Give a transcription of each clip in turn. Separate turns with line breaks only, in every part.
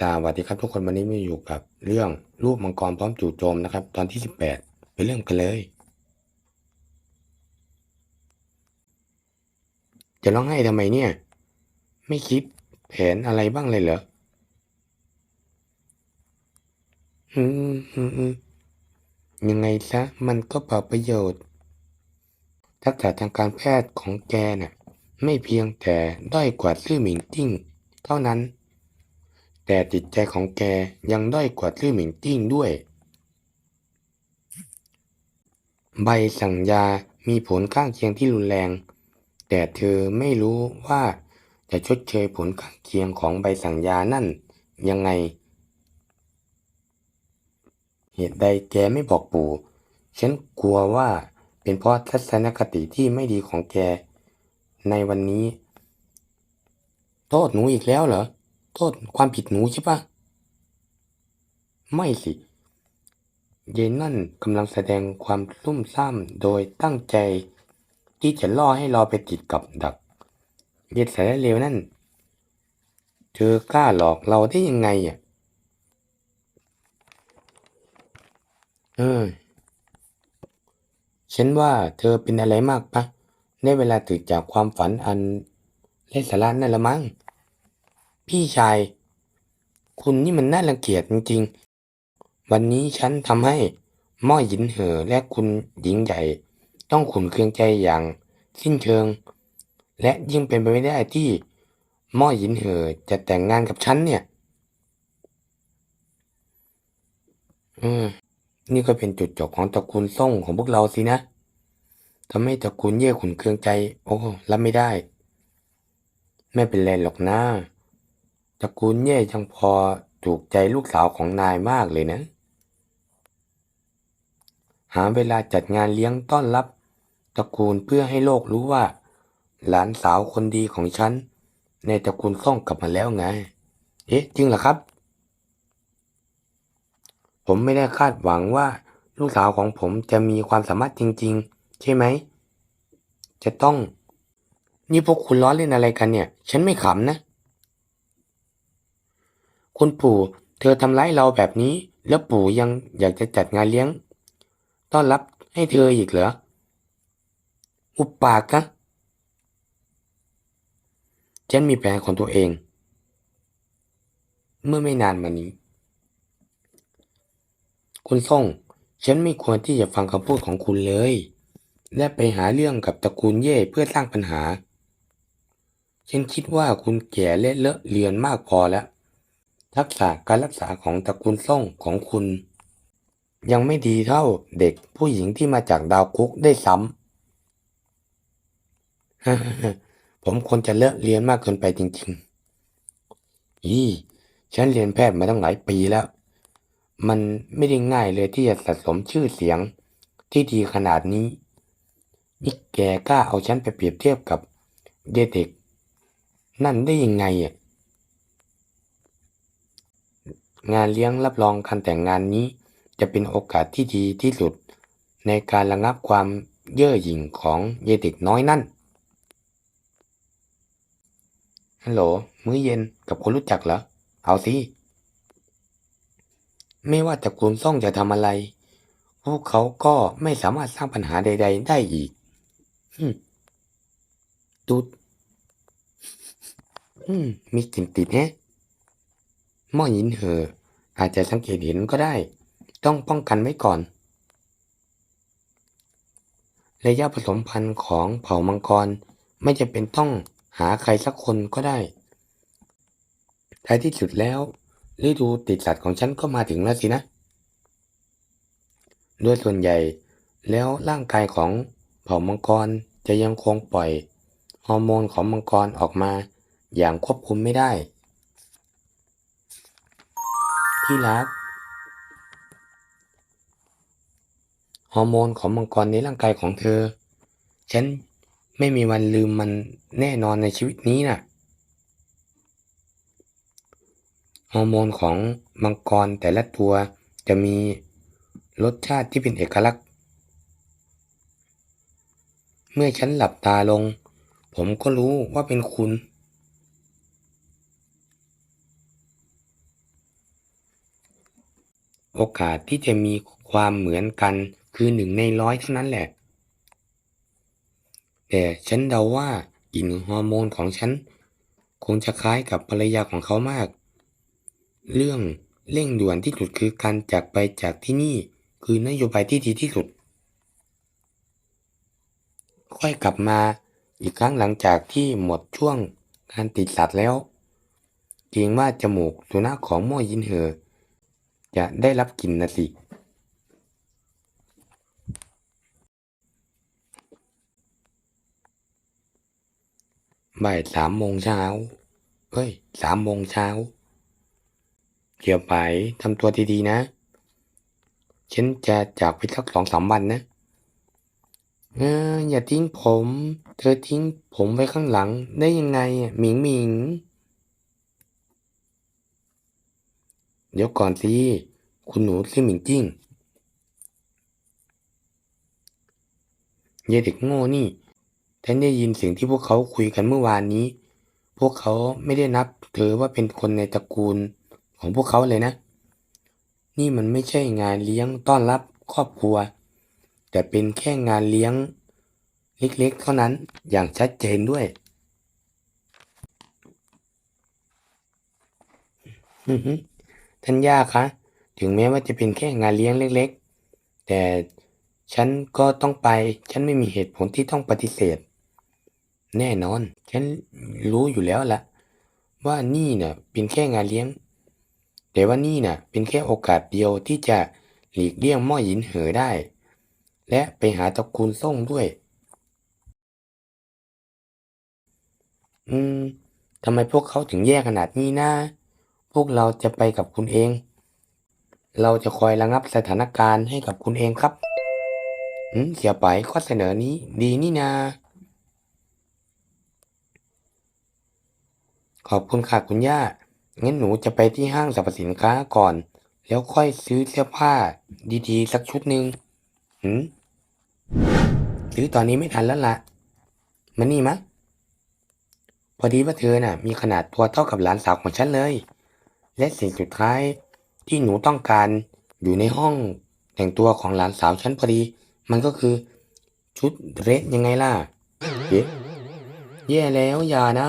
สวัสดีครับทุกคนวันนี้มาอยู่กับเรื่องรูปมังกรพร้อมจู่โจมนะครับ ตอนที่สิบแปดไปเริ่มกันเลย จะร้องไห้ทำไมเนี่ย ไม่คิดแผนอะไรบ้างเลยเหรออืมอืมอืมยังไงซะมันก็เปล่าประโยชน์ ทักษะทางการแพทย์ของแกน่ะ ไม่เพียงแต่ด้อยกว่าซื่อหมิงจิ้ง เท่านั้น แต่จิตใจของแกยังด้อยกว่าซื่อหมิงจิ้งด้วย ใบสั่งยามีผลข้างเคียงที่รุนแรง แต่เธอไม่รู้ว่าจะชดเชยผลข้างเคียงของใบสั่งยานั่นยังไง เหตุใดแกไม่บอกปู่ ฉันกลัวว่าเป็นเพราะทัศนคติที่ไม่ดีของแก ในวันนี้ โทษหนูอีกแล้วเหรอ โทษความผิดหนูใช่ปะไม่สิ เยนนั่นกำลังแสดงความซุ่มซ่ามโดยตั้งใจ ที่จะล่อให้เราไปติดกับดัก เย็ดสารเลวนั่น เธอกล้าหลอกเราได้ยังไงอะเออฉันว่าเธอเป็นอะไรมากปะได้เวลาตื่นจากความฝันอันไร้สาระนั่นละมั้ง พี่ชาย คุณนี่มันน่ารังเกียจจริงๆ วันนี้ฉันทำให้หม้อหยินเหอและคุณหญิงใหญ่ ต้องขุนเคืองใจอย่างสิ้นเชิง และยิ่งเป็นไปไม่ได้ที่หม้อหยินเหอจะแต่งงานกับฉันเนี่ย อืม นี่ก็เป็นจุดจบของตระกูลส่งของพวกเราสินะทำให้ตระกูลเย่ขุนเคืองใจ โอ้รับไม่ได้ ไม่เป็นไรหรอกนะ ตระกูลเย่ยังพอถูกใจลูกสาวของนายมากเลยนะ หาเวลาจัดงานเลี้ยงต้อนรับตระกูลเพื่อให้โลกรู้ว่า หลานสาวคนดีของฉัน ในตระกูลส่งกลับมาแล้วไง เอ๊ะ จริงเหรอครับ ผมไม่ได้คาดหวังว่า ลูกสาวของผมจะมีความสามารถจริง ๆ ใช่ไหม จะต้อง นี่พวกคุณล้อเล่นอะไรกันเนี่ย ฉันไม่ขำนะ คุณปู่เธอทำร้ายเราแบบนี้ แล้วปู่ยังอยากจะจัดงานเลี้ยง ต้อนรับให้เธออีกเหรอ อุปปากนะฉันมีแผนของตัวเอง เมื่อไม่นานมานี้ คุณส่ง ฉันไม่ควรที่จะฟังคำพูดของคุณเลย และไปหาเรื่องกับตระกูลเย่เพื่อสร้างปัญหา ฉันคิดว่าคุณแก่และเลอะเลือนมากพอแล้ว ทักษะการรักษาของตระกูลส่งของคุณ ยังไม่ดีเท่าเด็กผู้หญิงที่มาจากดาวคุกได้ซ้ำ ผมควรจะเลอะเรียนมากเกินไปจริงๆอีฉันเรียนแพทย์มาตั้งหลายปีแล้ว มันไม่ได้ง่ายเลยที่จะสะสมชื่อเสียงที่ดีขนาดนี้นี่แกกล้าเอาฉันไปเปรียบเทียบกับเด็กนั่นได้ยังไงอะ งานเลี้ยงรับรองการแต่งงานนี้ จะเป็นโอกาสที่ดีที่สุด ในการระงับความเย่อหยิ่งของเยเด็กน้อยนั่นฮัลโหลมื้อเย็นกับคนรู้จักเหรอ เอาสิ ไม่ว่าตระกูลซ่องจะทำอะไร พวกเขาก็ไม่สามารถสร้างปัญหาใด ๆ ได้อีกฮึดมมีกลิ่นติดแฮะ หม้อหินเหออาจจะสังเกตเห็นก็ได้ ต้องป้องกันไว้ก่อน ระยะผสมพันธุ์ของเผ่ามังกร ไม่จะเป็นต้องหาใครสักคนก็ได้ท้ายที่สุดแล้วฤดูติดสัตว์ของฉันก็มาถึงแล้วสินะโดยส่วนใหญ่แล้วร่างกายของเผ่ามังกรจะยังคงปล่อย ฮอร์โมนของมังกรออกมาอย่างควบคุมไม่ได้ ที่รัก ฮอร์โมนของมังกรในร่างกายของเธอ ฉันไม่มีวันลืมมันแน่นอนในชีวิตนี้น่ะ ฮอร์โมนของมังกรแต่ละตัวจะมีรสชาติที่เป็นเอกลักษณ์ เมื่อฉันหลับตาลง ผมก็รู้ว่าเป็นคุณ โอกาสที่จะมีความเหมือนกันคือหนึ่งในร้อยเท่านั้นแหละ แต่ฉันเดาว่ากลิ่นฮอร์โมนของฉัน คงจะคล้ายกับภรรยาของเขามาก เรื่องเร่งด่วนที่สุดคือการจากไปจากที่นี่คือนโยบายที่ดีที่สุด ค่อยกลับมาอีกครั้งหลังจากที่หมดช่วงการติดสัตว์แล้วเกรงว่าจมูกสุนัขของม่วยินเหอ จะได้รับกลิ่นนะสิ บ่ายสามโมงเช้าเอ้ยสามโมงเช้าเดี๋ยวไปทำตัวดีๆนะ ฉันจะจากไปสักสองสามวันนะเอออย่าทิ้งผม เธอทิ้งผมไว้ข้างหลังได้ยังไงอะหมิงหมิง เดี๋ยวก่อนสิคุณหนูชื่อหมิงจิ้งเยเด็กโง่นี่ฉันได้ยินเสียงที่พวกเขาคุยกันเมื่อวานนี้ พวกเขาไม่ได้นับเธอว่าเป็นคนในตระกูลของพวกเขาเลยนะ นี่มันไม่ใช่งานเลี้ยงต้อนรับครอบครัว แต่เป็นแค่งานเลี้ยง เล็กๆ เท่านั้นอย่างชัดเจนด้วยอือ ท่านย่าคะ ถึงแม้ว่าจะเป็นแค่งานเลี้ยงเล็ก ๆ แต่ฉันก็ต้องไป ฉันไม่มีเหตุผลที่ต้องปฏิเสธ แน่นอน ฉันรู้อยู่แล้วละว่านี่น่ะเป็นแค่งานเลี้ยง แต่ว่านี่น่ะเป็นแค่โอกาสเดียวที่จะหลีกเลี่ยงหม่อหินเหอได้ และไปหาตระกูลส่งด้วย อืมทำไมพวกเขาถึงแย่ขนาดนี้นะ วกเราจะไปกับคุณเอง เราจะคอยระงับสถานการณ์ให้กับคุณเองครับอืมเสียไปข้อเสนอนี้ ดีนี่นา ขอบคุณค่ะคุณย่า งั้นหนูจะไปที่ห้างสรรพสินค้าก่อน แล้วค่อยซื้อเสื้อผ้า ดีๆ สักชุดหนึ่งหืมซื้อตอนนี้ไม่ทันแล้วละมานี่มะ พอดีว่าเธอน่ะ มีขนาดตัวเท่ากับหลานสาวของฉันเลย และสิ่งสุดท้ายที่หนูต้องการอยู่ในห้องแต่งตัวของหลานสาวฉันพอดี มันก็คือ ชุดเดรสยังไงล่ะเอ๊ะแย่แล้วอย่านะ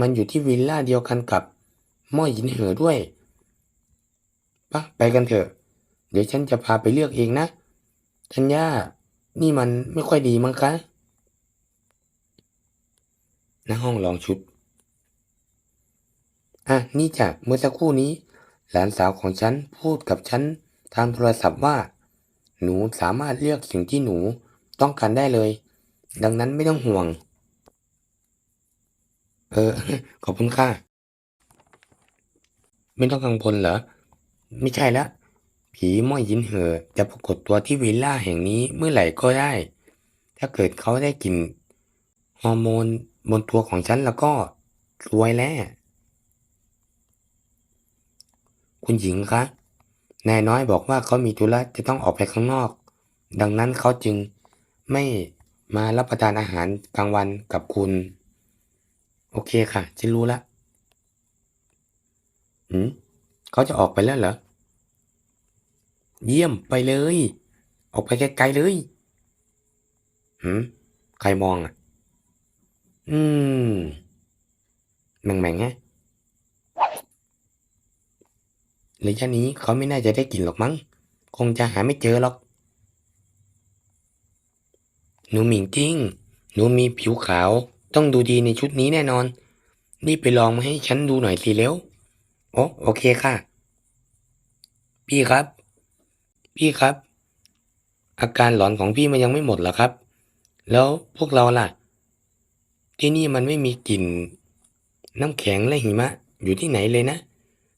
มันอยู่ที่วิลล่าเดียวกันกับม่อหยินเหอด้วยปะไปกันเถอะ เดี๋ยวฉันจะพาไปเลือกเองนะธัญญานี่มันไม่ค่อยดีมั้งคะหน้าห้องลองชุด อะนี่จ้ะเมื่อสักครู่นี้ หลานสาวของฉันพูดกับฉันทางโทรศัพท์ว่า หนูสามารถเลือกสิ่งที่หนูต้องการได้เลย ดังนั้นไม่ต้องห่วง เออ ขอบคุณค่ะ ไม่ต้องกังวลเหรอ ไม่ใช่ละ ผีม่อยยินเหอ จะปรากฏตัวที่วิลล่าแห่งนี้เมื่อไหร่ก็ได้ ถ้าเกิดเขาได้กลิ่นฮอร์โมนบนตัวของฉันแล้วก็รวยแล้ว คุณหญิงคะ นายน้อยบอกว่าเขามีธุระจะต้องออกไปข้างนอก ดังนั้นเขาจึงไม่มารับประทานอาหารกลางวันกับคุณ โอเคค่ะ ฉันรู้ละหืมเขาจะออกไปแล้วเหรอ เยี่ยมไปเลย ออกไปไกลๆเลยหืมใครมองอะ อืมแม่งๆฮะ ระยะนี้เขาไม่น่าจะได้กลิ่นหรอกมั้ง คงจะหาไม่เจอหรอก หนูหมิงจิ้ง หนูมีผิวขาว ต้องดูดีในชุดนี้แน่นอน นี่ไปลองมาให้ฉันดูหน่อยสิเร็วโอ้โอเคค่ะ พี่ครับ พี่ครับ อาการหลอนของพี่มันยังไม่หมดเหรอครับ แล้วพวกเราล่ะ ที่นี่มันไม่มีกลิ่น น้ำแข็งและหิมะอยู่ที่ไหนเลยนะ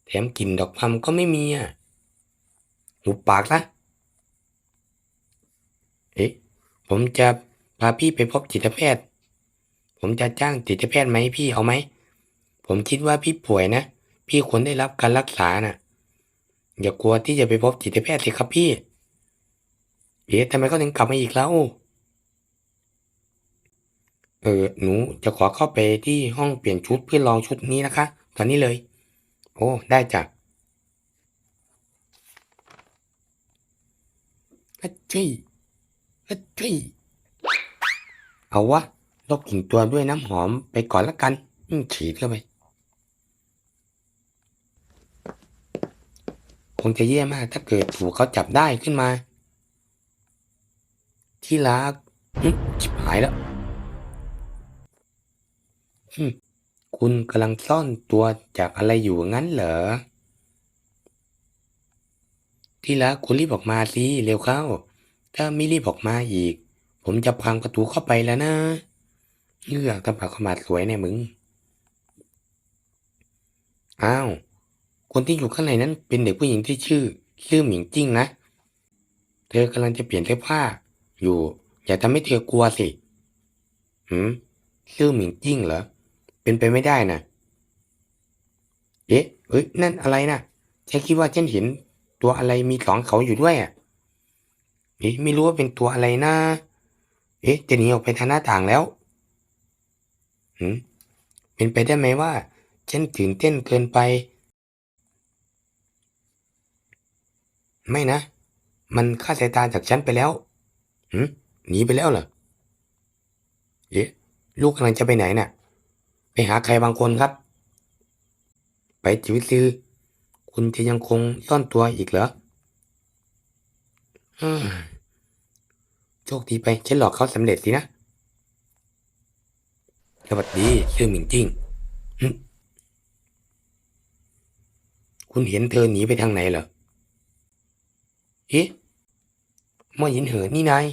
แถมกลิ่นดอกพัมก็ไม่มีอะหุบปากละเอ๊ะผมจะพาพี่ไปพบจิตแพทย์ ผมจะจ้างจิตแพทย์ไหมพี่เอาไหม ผมคิดว่าพี่ป่วยนะ พี่ควรได้รับการรักษาน่ะ อย่ากลัวที่จะไปพบจิตแพทย์สิครับพี่ เอ๊ะทำไมเขาถึงกลับมาอีกแล้ว เออ หนูจะขอเข้าไปที่ห้องเปลี่ยนชุดเพื่อลองชุดนี้นะคะ ตอนนี้เลย โอ้ ได้จ้ะฮัจชี่ฮัจชี่เอาวะลบกลิ่นตัวด้วยน้ำหอมไปก่อนละกันฉีดเข้าไป คงจะแย่มากถ้าเกิดถูกเขาจับได้ขึ้นมา ที่รักชิบหายแล้วอืม คุณกำลังซ่อนตัวจากอะไรอยู่งั้นเหรอ ที่รักคุณรีบออกมาสิเร็วเข้า ถ้าไม่รีบออกมาอีก ผมจะพังประตูเข้าไปแล้วนะเลือกทำปากขมาดสวยเนี่ยมึง อ้าว คนที่อยู่ข้างในนั้นเป็นเด็กผู้หญิงที่ชื่อ ชื่อหมิงจิ้งนะ เธอกำลังจะเปลี่ยนเสื้อผ้า อยู่ อย่าทำให้เธอกลัวสิ หืม ชื่อหมิงจิ้งเหรอ เป็นไปไม่ได้นะเอ๊ะเอ้ย นั่นอะไรนะฉันคิดว่าฉันเห็นตัวอะไรมีสองเขาอยู่ด้วยอะ เอ๊ะ ไม่รู้ว่าเป็นตัวอะไรนะ เอ๊ะ จะหนีออกไปทางหน้าต่างแล้วหืมเป็นไปได้ไหมว่าฉันตื่นเต้นเกินไป ไม่นะ มันฆ่าสายตาจากฉันไปแล้วหืมหนีไปแล้วเหรอ เอ๊ะ ลูกกำลังจะไปไหนน่ะ ไปหาใครบางคนครับ ไปจิวซือคุณจะยังคงซ่อนตัวอีกเหรอโชคดีไปฉันหลอกเขาสำเร็จสินะ สวัสดีชื่อหมิงจิ้งคุณเห็นเธอหนีไปทางไหนเหรอ เอ๊ะมอหยินเหอนี่นาย